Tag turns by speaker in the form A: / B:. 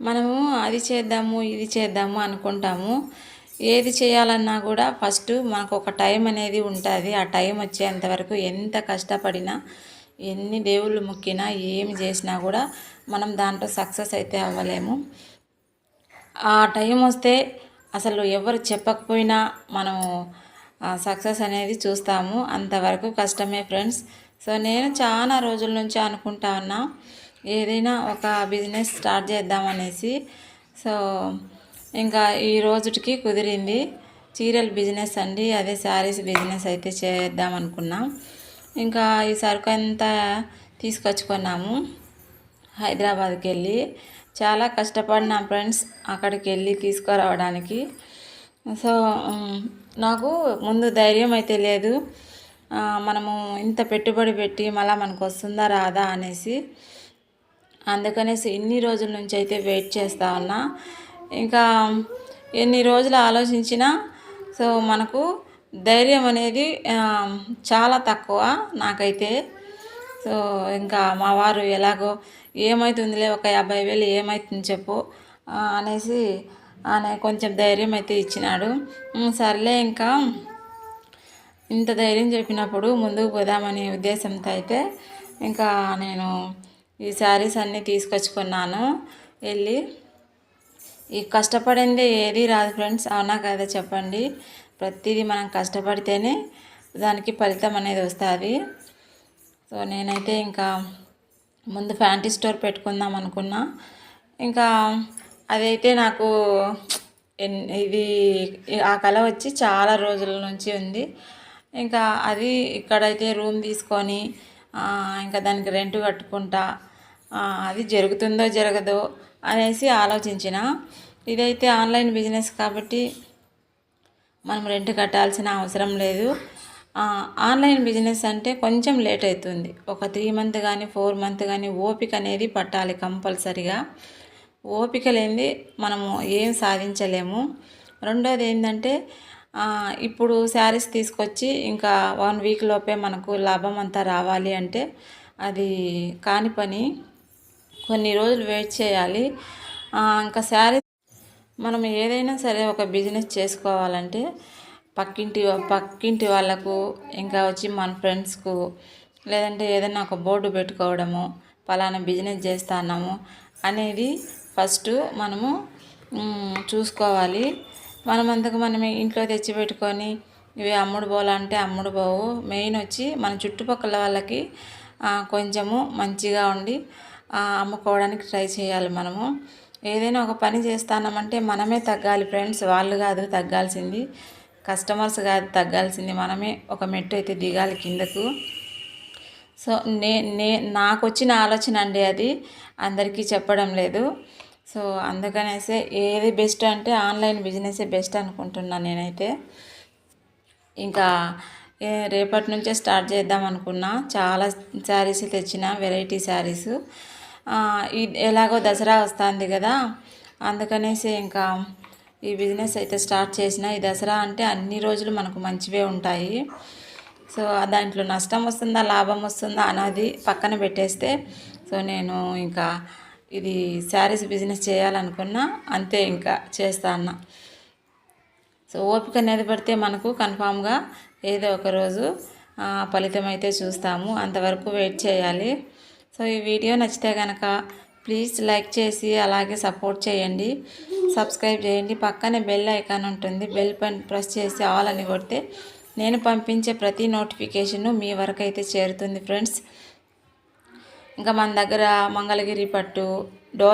A: మనము అది చేద్దాము ఇది చేద్దాము అనుకుంటాము. ఏది చేయాలన్నా కూడా ఫస్ట్ మనకు ఒక టైం అనేది ఉంటుంది. ఆ టైం వచ్చేంతవరకు ఎంత కష్టపడినా ఎన్ని దేవుళ్ళు మొక్కినా ఏమి చేసినా కూడా మనం దాంట్లో సక్సెస్ అయితే అవ్వలేము. ఆ టైం వస్తే అసలు ఎవరు చెప్పకపోయినా మనం సక్సెస్ అనేది చూస్తాము. అంతవరకు కష్టమే ఫ్రెండ్స్. సో నేను చాలా రోజుల నుంచి అనుకుంటా ఉన్నా ఏదైనా ఒక బిజినెస్ స్టార్ట్ చేద్దామనేసి సో ఇంకా ఈ రోజుకి కుదిరింది. చీరల బిజినెస్ అండి. అదే శారీస్ బిజినెస్ అయితే చేద్దాం అనుకున్నాం. ఇంకా ఈ సరుకు అంతా తీసుకొచ్చుకున్నాము. హైదరాబాద్కి వెళ్ళి చాలా కష్టపడినా ఫ్రెండ్స్ అక్కడికి వెళ్ళి తీసుకురావడానికి. సో నాకు ముందు ధైర్యం అయితే లేదు. మనము ఇంత పెట్టుబడి పెట్టి మళ్ళీ మనకు వస్తుందా రాదా అనేసి. అందుకనేసి ఇన్ని రోజుల నుంచి అయితే వెయిట్ చేస్తా ఉన్నా. ఇంకా ఎన్ని రోజులు ఆలోచించినా సో మనకు ధైర్యం అనేది చాలా తక్కువ నాకైతే. సో ఇంకా మా వారు ఎలాగో ఏమవుతుందిలే ఒక యాభై వేలు ఏమవుతుంది చెప్పు అనేసి ఆయన కొంచెం ధైర్యం అయితే ఇచ్చినాడు. సర్లే ఇంకా ఇంత ధైర్యం చెప్పినప్పుడు ముందుకు పోదామనే ఉద్దేశంతో అయితే ఇంకా నేను ఈ శారీస్ అన్నీ తీసుకొచ్చుకున్నాను. వెళ్ళి ఈ కష్టపడింది ఏది రాదు ఫ్రెండ్స్. అవునా కదా చెప్పండి. ప్రతిదీ మనం కష్టపడితేనే దానికి ఫలితం అనేది వస్తుంది. సో నేనైతే ఇంకా ముందు ఫ్యాంటీ స్టోర్ పెట్టుకుందాం అనుకున్నా. ఇంకా అదైతే నాకు ఇది ఆ కళ వచ్చి చాలా రోజుల నుంచి ఉంది. ఇంకా అది ఇక్కడైతే రూమ్ తీసుకొని ఇంకా దానికి రెంట్ కట్టుకుంటా అది జరుగుతుందో జరగదో అనేసి ఆలోచించిన. ఇదైతే ఆన్లైన్ బిజినెస్ కాబట్టి మనం రెంట్ కట్టాల్సిన అవసరం లేదు. ఆన్లైన్ బిజినెస్ అంటే కొంచెం లేట్ అవుతుంది. ఒక త్రీ మంత్ కానీ ఫోర్ మంత్ కానీ ఓపిక అనేది పట్టాలి కంపల్సరిగా. ఓపిక లేనిది మనము ఏం సాధించలేము. రెండోది ఏంటంటే ఇప్పుడు శారీస్ తీసుకొచ్చి ఇంకా వన్ వీక్ లోపే మనకు లాభం అంతా రావాలి అంటే అది కాని పని. కొన్ని రోజులు వెయిట్ చేయాలి. ఇంకా శారీ మనం ఏదైనా సరే ఒక బిజినెస్ చేసుకోవాలంటే పక్కింటి పక్కింటి వాళ్ళకు ఇంకా వచ్చి మన ఫ్రెండ్స్కు లేదంటే ఏదైనా ఒక బోర్డు పెట్టుకోవడము పలానా బిజినెస్ చేస్తున్నాము అనేది ఫస్ట్ మనము చూసుకోవాలి. మనం అందుకు మనమే ఇంట్లో తెచ్చిపెట్టుకొని ఇవి అమ్ముడు పోవాలంటే అమ్ముడు పోవు మెయిన్ వచ్చి మన చుట్టుపక్కల వాళ్ళకి కొంచెము మంచిగా ఉండి అమ్ముకోవడానికి ట్రై చేయాలి మనము. ఏదైనా ఒక పని చేస్తామంటే మనమే తగ్గాలి ఫ్రెండ్స్. వాళ్ళు కాదు తగ్గాల్సింది. కస్టమర్స్ కాదు తగ్గాల్సింది మనమే. ఒక మెట్టు అయితే దిగాలి కిందకు. సో నే నే నాకు వచ్చిన ఆలోచన అండి అది. అందరికీ చెప్పడం లేదు. సో అందుకనేసే ఏది బెస్ట్ అంటే ఆన్లైన్ బిజినెసే బెస్ట్ అనుకుంటున్నాను నేనైతే. ఇంకా రేపటి నుంచే స్టార్ట్ చేద్దాం అనుకున్నా. చాలా శారీస్ తెచ్చిన వెరైటీ శారీస్. ఎలాగో దసరా వస్తుంది కదా. అందుకనేసి ఇంకా ఈ బిజినెస్ అయితే స్టార్ట్ చేసిన. ఈ దసరా అంటే అన్ని రోజులు మనకు మంచివే ఉంటాయి. సో దాంట్లో నష్టం వస్తుందా లాభం వస్తుందా అనేది పక్కన పెట్టేస్తే. సో నేను ఇంకా ఇది శారీస్ బిజినెస్ చేయాలనుకున్నా అంతే ఇంకా చేస్తా అన్న. సో ఓపిక అనేది పడితే మనకు కన్ఫామ్గా ఏదో ఒక రోజు ఫలితం అయితే చూస్తాము. అంతవరకు వెయిట్ చేయాలి. సో ఈ వీడియో నచ్చితే కనుక ప్లీజ్ లైక్ చేసి అలాగే సపోర్ట్ చేయండి. సబ్స్క్రైబ్ చేయండి. పక్కనే బెల్ ఐకాన్ ఉంటుంది. బెల్ పైన ప్రెస్ చేసి ఆల్ అని కొడితే నేను పంపించే ప్రతి నోటిఫికేషను మీ వరకు అయితే చేరుతుంది ఫ్రెండ్స్. ఇంకా మన దగ్గర మంగళగిరి పట్టు డోల్